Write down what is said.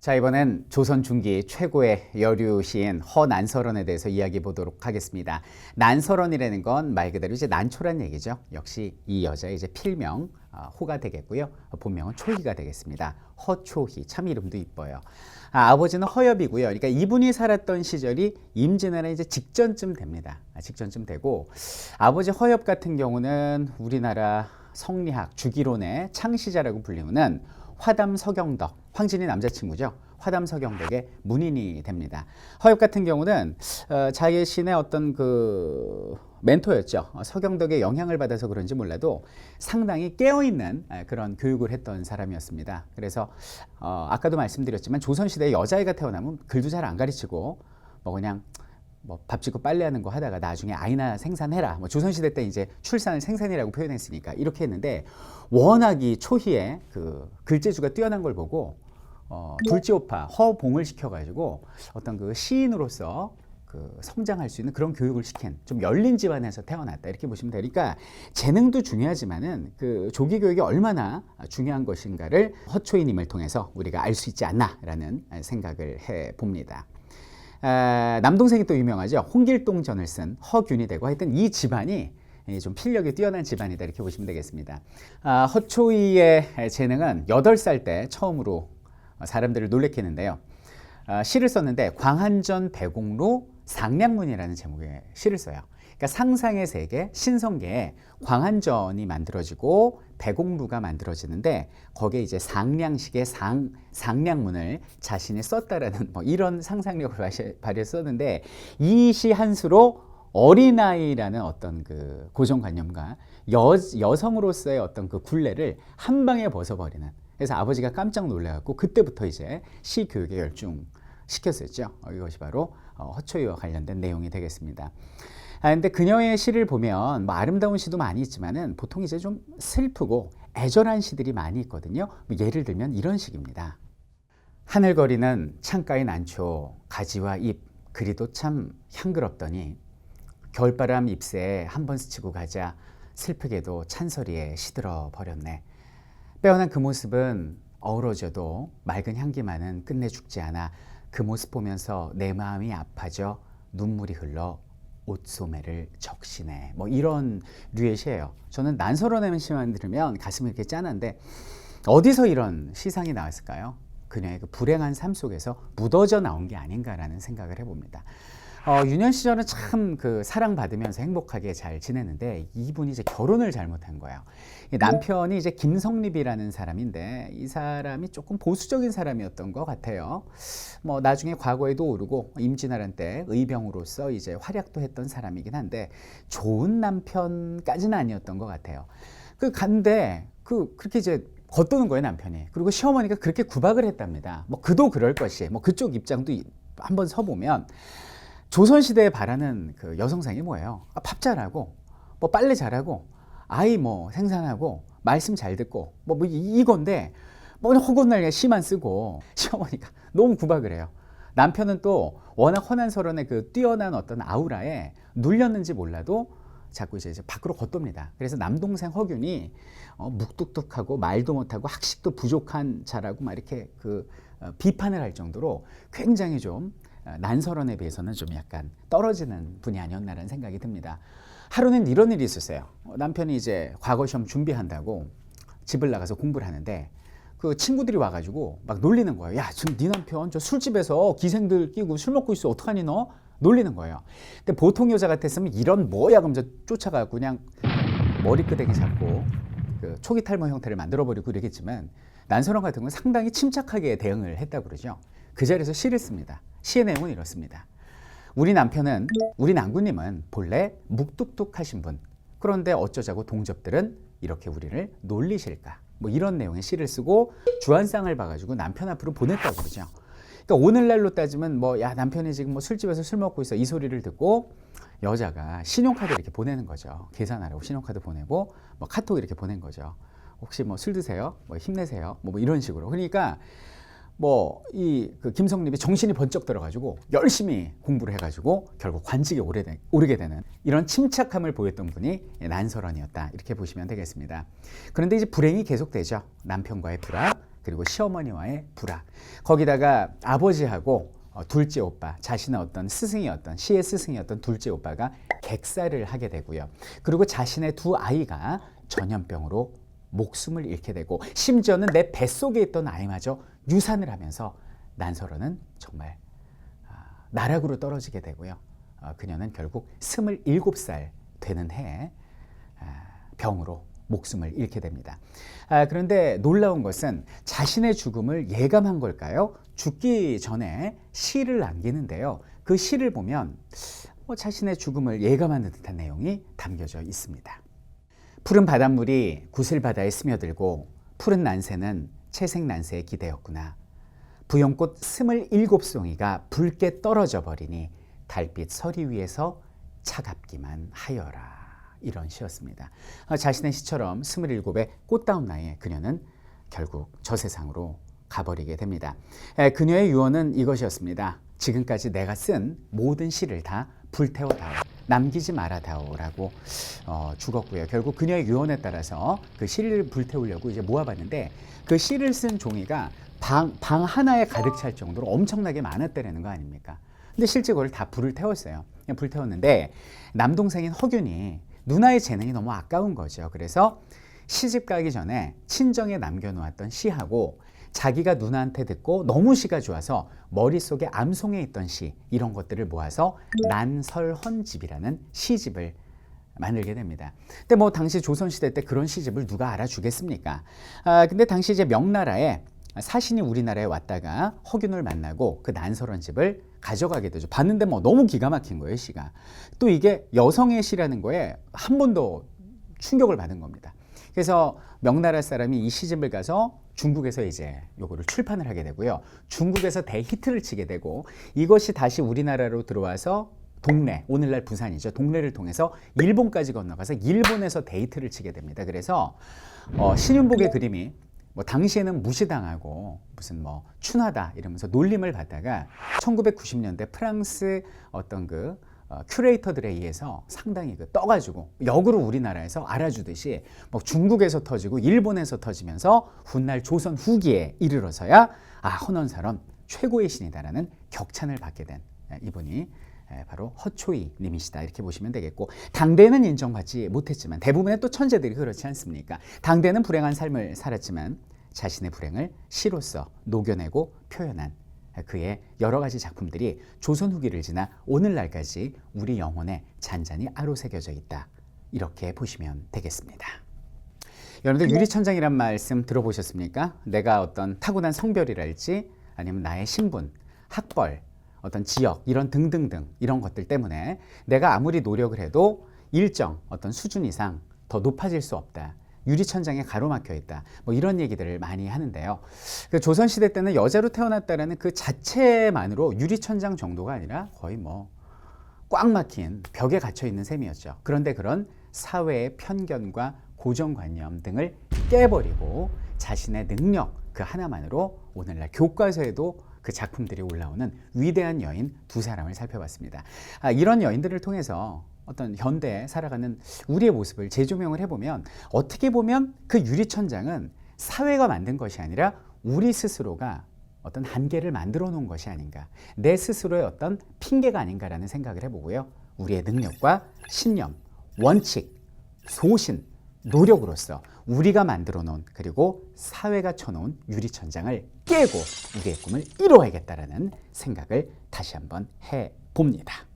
자 이번엔 조선 중기 최고의 여류 시인 허난설원에 대해서 이야기해 보도록 하겠습니다. 난설원이라는 건 말 그대로 이제 난초란 얘기죠. 역시 이 여자의 이제 필명 아, 호가 되겠고요. 본명은 초희가 되겠습니다. 허초희 참 이름도 이뻐요. 아, 버지는 허엽이고요. 그러니까 이분이 살았던 시절이 임진왜란 이제 직전쯤 됩니다. 아, 직전쯤 되고 아버지 허엽 같은 경우는 우리나라 성리학 주기론의 창시자라고 불리우는 화담 서경덕 황진이 남자친구죠. 화담 서경덕의 문인이 됩니다. 허엽 같은 경우는 어, 자신의 어떤 그 멘토였죠. 어, 서경덕의 영향을 받아서 그런지 몰라도 상당히 깨어있는 아, 그런 교육을 했던 사람이었습니다. 그래서 어, 아까도 말씀드렸지만 조선시대에 여자애가 태어나면 글도 잘 안 가르치고 뭐 그냥 뭐밥 짓고 빨래하는 거 하다가 나중에 아이나 생산해라. 뭐 조선시대 때 이제 출산을 생산이라고 표현했으니까 이렇게 했는데 워낙 이 초희의 그 글재주가 뛰어난 걸 보고 어, 둘째 오빠 허봉을 시켜가지고 어떤 그 시인으로서 그 성장할 수 있는 그런 교육을 시킨 좀 열린 집안에서 태어났다 이렇게 보시면 되니까 재능도 중요하지만은 그 조기 교육이 얼마나 중요한 것인가를 허초이님을 통해서 우리가 알 수 있지 않나라는 생각을 해 봅니다. 아, 남동생이 또 유명하죠. 홍길동전을 쓴 허균이 되고 하여튼 이 집안이 좀 필력이 뛰어난 집안이다 이렇게 보시면 되겠습니다. 아, 허초이의 재능은 8살 때 처음으로 사람들을 놀래키는데요 아, 시를 썼는데 광한전 배공로 상량문이라는 제목의 시를 써요. 그러니까 상상의 세계, 신성계에 광한전이 만들어지고 배공루가 만들어지는데 거기에 이제 상량식의 상 상량문을 자신이 썼다라는 뭐 이런 상상력을 발휘했었는데 이 시 한 수로 어린아이라는 어떤 그 고정관념과 여, 여성으로서의 어떤 그 굴레를 한 방에 벗어버리는 그래서 아버지가 깜짝 놀래갖고 그때부터 이제 시 교육에 열중 시켰었죠. 어, 이것이 바로 어, 허초이와 관련된 내용이 되겠습니다. 아, 근데 그녀의 시를 보면 뭐 아름다운 시도 많이 있지만은 보통 이제 좀 슬프고 애절한 시들이 많이 있거든요. 뭐 예를 들면 이런 식입니다. 하늘거리는 창가의 난초, 가지와 잎, 그리도 참 향그럽더니 겨울바람 잎새에 한 번 스치고 가자 슬프게도 찬소리에 시들어 버렸네. 빼어난 그 모습은 어우러져도 맑은 향기만은 끝내 죽지 않아 그 모습 보면서 내 마음이 아파져 눈물이 흘러 옷소매를 적시네. 뭐 이런 류의 시예요. 저는 난설어내는 시만 들으면 가슴이 이렇게 짠한데 어디서 이런 시상이 나왔을까요? 그녀의 그 불행한 삶 속에서 묻어져 나온 게 아닌가라는 생각을 해봅니다. 어, 유년 시절은 참 그 사랑받으면서 행복하게 잘 지냈는데 이분이 이제 결혼을 잘못한 거예요. 남편이 이제 김성립이라는 사람인데 이 사람이 조금 보수적인 사람이었던 것 같아요. 뭐 나중에 과거에도 오르고 임진왜란 때 의병으로서 이제 활약도 했던 사람이긴 한데 좋은 남편까지는 아니었던 것 같아요. 그 간데 그 그렇게 이제 겉도는 거예요 남편이. 그리고 시어머니가 그렇게 구박을 했답니다. 뭐 그도 그럴 것이. 뭐 그쪽 입장도 한번 서보면. 조선시대에 바라는 그 여성상이 뭐예요? 아, 밥 잘하고, 뭐 빨래 잘하고, 아이 뭐 생산하고, 말씀 잘 듣고, 뭐, 뭐 이건데, 뭐 허건날에 시만 쓰고, 시어머니가 너무 구박을 해요. 남편은 또 워낙 허난서론의 그 뛰어난 어떤 아우라에 눌렸는지 몰라도 자꾸 이제 밖으로 걷돕니다. 그래서 남동생 허균이 어, 묵뚝뚝하고 말도 못하고 학식도 부족한 자라고 막 이렇게 그 어, 비판을 할 정도로 굉장히 좀 어, 난설원에 비해서는 좀 약간 떨어지는 분이 아니었나라는 생각이 듭니다. 하루는 이런 일이 있었어요. 어, 남편이 이제 과거 시험 준비한다고 집을 나가서 공부를 하는데 그 친구들이 와가지고 막 놀리는 거예요. 야, 지금 네 남편 저 술집에서 기생들 끼고 술 먹고 있어. 어떡하니 너? 놀리는 거예요. 근데 보통 여자 같았으면 이런 뭐야 그러면서 쫓아가고 그냥 머리끄댕이 잡고 그 초기 탈모 형태를 만들어버리고 그러겠지만 난설원 같은 건 상당히 침착하게 대응을 했다고 그러죠. 그 자리에서 시를 씁니다. 시의 내용은 이렇습니다. 우리 남편은 우리 남구님은 본래 묵뚝뚝하신 분. 그런데 어쩌자고 동접들은 이렇게 우리를 놀리실까? 뭐 이런 내용의 시를 쓰고 주한상을 봐가지고 남편 앞으로 보냈다고 그러죠. 그러니까 오늘날로 따지면 뭐 야 남편이 지금 뭐 술집에서 술 먹고 있어 이 소리를 듣고 여자가 신용카드 이렇게 보내는 거죠. 계산하라고 신용카드 보내고 뭐 카톡 이렇게 보낸 거죠. 혹시 뭐 술 드세요? 뭐 힘내세요? 뭐, 뭐 이런 식으로. 그러니까 뭐 이 그 김성립이 정신이 번쩍 들어가지고 열심히 공부를 해가지고 결국 관직에 오르게, 되, 오르게 되는 이런 침착함을 보였던 분이 난설원이었다 이렇게 보시면 되겠습니다. 그런데 이제 불행이 계속되죠. 남편과의 불화, 그리고 시어머니와의 불화 거기다가 아버지하고 어, 둘째 오빠 자신의 어떤 스승이었던 시의 스승이었던 둘째 오빠가 객사를 하게 되고요. 그리고 자신의 두 아이가 전염병으로 목숨을 잃게 되고 심지어는 내 뱃속에 있던 아이마저 유산을 하면서 난설어는 정말 아, 나락으로 떨어지게 되고요. 어, 그녀는 결국 27살 되는 해에 아, 병으로 목숨을 잃게 됩니다. 아, 그런데 놀라운 것은 자신의 죽음을 예감한 걸까요? 죽기 전에 시를 남기는데요. 그 시를 보면 뭐 자신의 죽음을 예감하는 듯한 내용이 담겨져 있습니다. 푸른 바닷물이 구슬바다에 스며들고 푸른 난새는 채색 난새의 기대였구나. 부용꽃 스물일곱 송이가 붉게 떨어져 버리니 달빛 서리 위에서 차갑기만 하여라. 이런 시였습니다. 어, 자신의 시처럼 스물일곱의 꽃다운 나이에 그녀는 결국 저 세상으로 가버리게 됩니다. 에, 그녀의 유언은 이것이었습니다. 지금까지 내가 쓴 모든 시를 다 불태워다오. 남기지 말아다오라고 어, 죽었고요. 결국 그녀의 유언에 따라서 그 시를 불태우려고 이제 모아봤는데 그 시를 쓴 종이가 방, 방 하나에 가득 찰 정도로 엄청나게 많았다는 거 아닙니까? 근데 실제 그걸 다 불을 태웠어요. 그냥 불태웠는데 남동생인 허균이 누나의 재능이 너무 아까운 거죠. 그래서 시집 가기 전에 친정에 남겨놓았던 시하고 자기가 누나한테 듣고 너무 시가 좋아서 머릿속에 암송해 있던 시 이런 것들을 모아서 난설헌집이라는 시집을 만들게 됩니다. 근데 뭐 당시 조선시대 때 그런 시집을 누가 알아주겠습니까? 아, 근데 당시 이제 명나라에 사신이 우리나라에 왔다가 허균을 만나고 그 난설헌집을 가져가게 되죠. 봤는데 뭐 너무 기가 막힌 거예요, 시가. 또 이게 여성의 시라는 거에 한 번 더 충격을 받은 겁니다. 그래서 명나라 사람이 이 시집을 가서 중국에서 이제 요거를 출판을 하게 되고요. 중국에서 대히트를 치게 되고 이것이 다시 우리나라로 들어와서 동래, 오늘날 부산이죠. 동래를 통해서 일본까지 건너가서 일본에서 데이트를 치게 됩니다. 그래서 어, 신윤복의 그림이 뭐 당시에는 무시당하고 무슨 뭐 춘하다 이러면서 놀림을 받다가 1990년대 프랑스 어떤 그 어, 큐레이터들에 의해서 상당히 그 떠가지고 역으로 우리나라에서 알아주듯이 뭐 중국에서 터지고 일본에서 터지면서 훗날 조선 후기에 이르러서야 아 헌원사론 최고의 신이다라는 격찬을 받게 된 예, 이분이 예, 바로 허초이 님이시다 이렇게 보시면 되겠고 당대는 인정받지 못했지만 대부분의 또 천재들이 그렇지 않습니까? 당대는 불행한 삶을 살았지만 자신의 불행을 시로서 녹여내고 표현한 그의 여러 가지 작품들이 조선 후기를 지나 오늘날까지 우리 영혼에 잔잔히 아로새겨져 있다. 이렇게 보시면 되겠습니다. 여러분들 유리천장이란 말씀 들어보셨습니까? 내가 어떤 타고난 성별이랄지 아니면 나의 신분, 학벌, 어떤 지역 이런 등등등 이런 것들 때문에 내가 아무리 노력을 해도 일정 어떤 수준 이상 더 높아질 수 없다. 유리천장에 가로막혀 있다. 뭐 이런 얘기들을 많이 하는데요. 그 조선시대 때는 여자로 태어났다라는 그 자체만으로 유리천장 정도가 아니라 거의 뭐 꽉 막힌 벽에 갇혀 있는 셈이었죠. 그런데 그런 사회의 편견과 고정관념 등을 깨버리고 자신의 능력 그 하나만으로 오늘날 교과서에도 그 작품들이 올라오는 위대한 여인 두 사람을 살펴봤습니다. 아, 이런 여인들을 통해서 어떤 현대에 살아가는 우리의 모습을 재조명을 해보면 어떻게 보면 그 유리천장은 사회가 만든 것이 아니라 우리 스스로가 어떤 한계를 만들어 놓은 것이 아닌가 내 스스로의 어떤 핑계가 아닌가라는 생각을 해보고요 우리의 능력과 신념, 원칙, 소신, 노력으로서 우리가 만들어 놓은 그리고 사회가 쳐놓은 유리천장을 깨고 우리의 꿈을 이루어야겠다라는 생각을 다시 한번 해 봅니다.